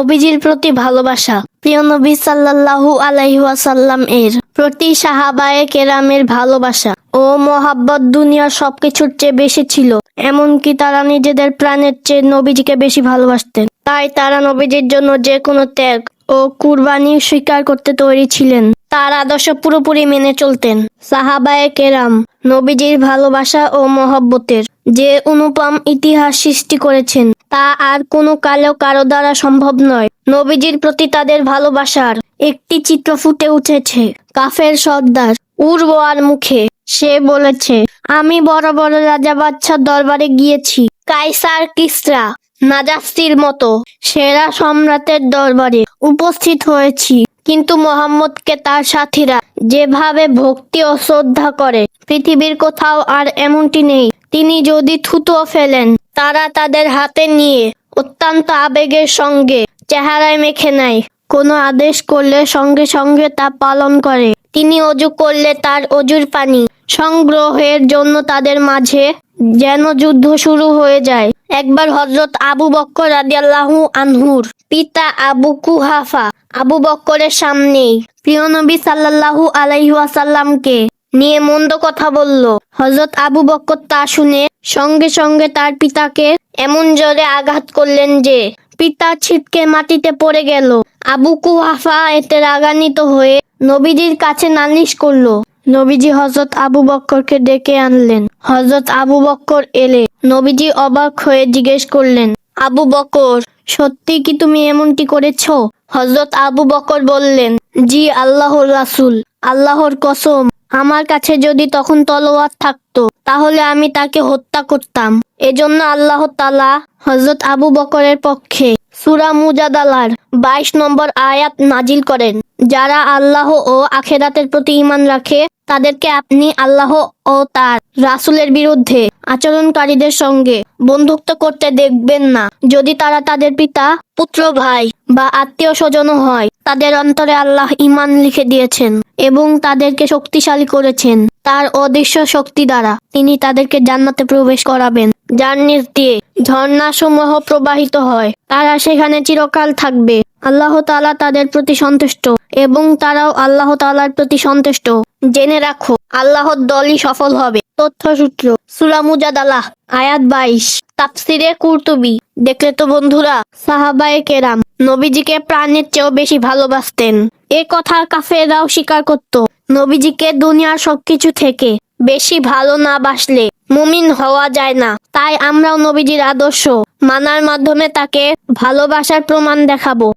নবীজির প্রতি ভালোবাসা। প্রিয় নবী সাল্লাল্লাহু আলাইহি ওয়াসাল্লাম এর প্রতি সাহাবায়ে কেরামের ভালোবাসা ও মোহাব্বত দুনিয়ার সবকিছুর চেয়ে বেশি ছিল। এমনকি তারা নিজেদের প্রাণের চেয়ে নবীজিকে বেশি ভালোবাসতেন। তাই তারা নবীজির জন্য যে কোনো ত্যাগ ও কুরবানি স্বীকার করতে তৈরি ছিলেন। তার আদর্শ পুরোপুরি মেনে চলতেন। সাহাবায়ে কেরাম নবীজির ভালোবাসা ও মহব্বতের যে অনুপম ইতিহাস সৃষ্টি করেছেন, তা আর কোনো কালেও কারও দ্বারা সম্ভব নয়। নবীজির প্রতি তাদের ভালোবাসার একটি চিত্র ফুটে উঠেছে, কাফের সর্দার উর্বয়ার মুখে। সে বলেছে, আমি বড় বড় রাজা বাচ্চার দরবারে গিয়েছি কাইসার কিসরা নাজাস্তির মতো সেরা সম্রাটের দরবারে উপস্থিত হয়েছি। কিন্তু মোহাম্মদকে তার সাথীরা যেভাবে ভক্তি ও শ্রদ্ধা করে, পৃথিবীর কোথাও আর এমনটি নেই। তিনি যদি থুতো ফেলেন, তারা তাদের হাতে নিয়ে অত্যন্ত আবেগের সঙ্গে চেহারায় মেখে নেয়। কোনো আদেশ করলে সঙ্গে সঙ্গে তা পালন করে। তিনি অজু করলে তার অজুর পানি সংগ্রহের জন্য তাদের মাঝে যেন যুদ্ধ শুরু হয়ে যায়। একবার হজরত আবু বক্কর রাদিয়াল্লাহু আনহুর পিতা আবু কুহাফা আবু বক্করের সামনেই প্রিয় নবী সাল্লাল্লাহু আলাইহি ওয়াসাল্লামকে নিয়ে মন্দ কথা বলল। হজরত আবু বক্কর তা শুনে সঙ্গে সঙ্গে তার পিতাকে এমন জোরে আঘাত করলেন যে পিতা ছিটকে মাটিতে পড়ে গেল। আবু কুহাফা এতে রাগান্বিত হয়ে নবীজির কাছে নালিশ করল নবীজি হজরত আবু বক্করকে ডেকে আনলেন। হজরত আবু বক্কর এলে। নবীজি অবাক হয়ে জিজ্ঞেস করলেন, আবু বকর সত্যি কি তুমি এমনটি করেছ? হজরত আবু বকর বললেন, জি, আল্লাহর রাসূল। আল্লাহর কসম, আমার কাছে যদি তখন তলোয়ার থাকতো, তাহলে আমি তাকে হত্যা করতাম। এজন্য আল্লাহ তালা হজরত আবু বকরের পক্ষে সুরা মুজাদালার বাইশ নম্বর আয়াত নাজিল করেন। যারা আল্লাহ ও আখেরাতের প্রতি ইমান রাখে, তাদেরকে আপনি আল্লাহ ও তার রাসুলের বিরুদ্ধে আচরণকারীদের সঙ্গে বন্ধুত্ব করতে দেখবেন না। যদি তারা তাদের পিতা, পুত্র, ভাই বা আত্মীয় স্বজনও হয়, তাদের অন্তরে আল্লাহ ইমান লিখে দিয়েছেন এবং তাদেরকে শক্তিশালী করেছেন। তার অদৃশ্য শক্তি দ্বারা তিনি তাদেরকে জান্নাতে প্রবেশ করাবেন। যার নিচ দিয়ে ঝর্ণাসমূহ প্রবাহিত হয়। তারা সেখানে চিরকাল থাকবে। আল্লাহ তালা তাদের প্রতি সন্তুষ্ট এবং তারাও আল্লাহ তালার প্রতি সন্তুষ্ট। জেনে রাখো, আল্লাহর দলই সফল হবে। তথ্যসূত্র, সুরা মুজাদালাহ, আয়াত বাইশ। তাফসিরে কুরতুবি। দেখলে তো বন্ধুরা, সাহাবায়ে কেরাম নবীজিকে প্রাণের চেয়েও বেশি ভালোবাসতেন। এ কথা কাফেরাও স্বীকার করত, নবীজিকে দুনিয়ার সবকিছু থেকে বেশি ভালো না বাসলে মুমিন হওয়া যায় না। তাই আমরাও নবীজির আদর্শ মানার মাধ্যমে তাকে ভালোবাসার প্রমাণ দেখাবো।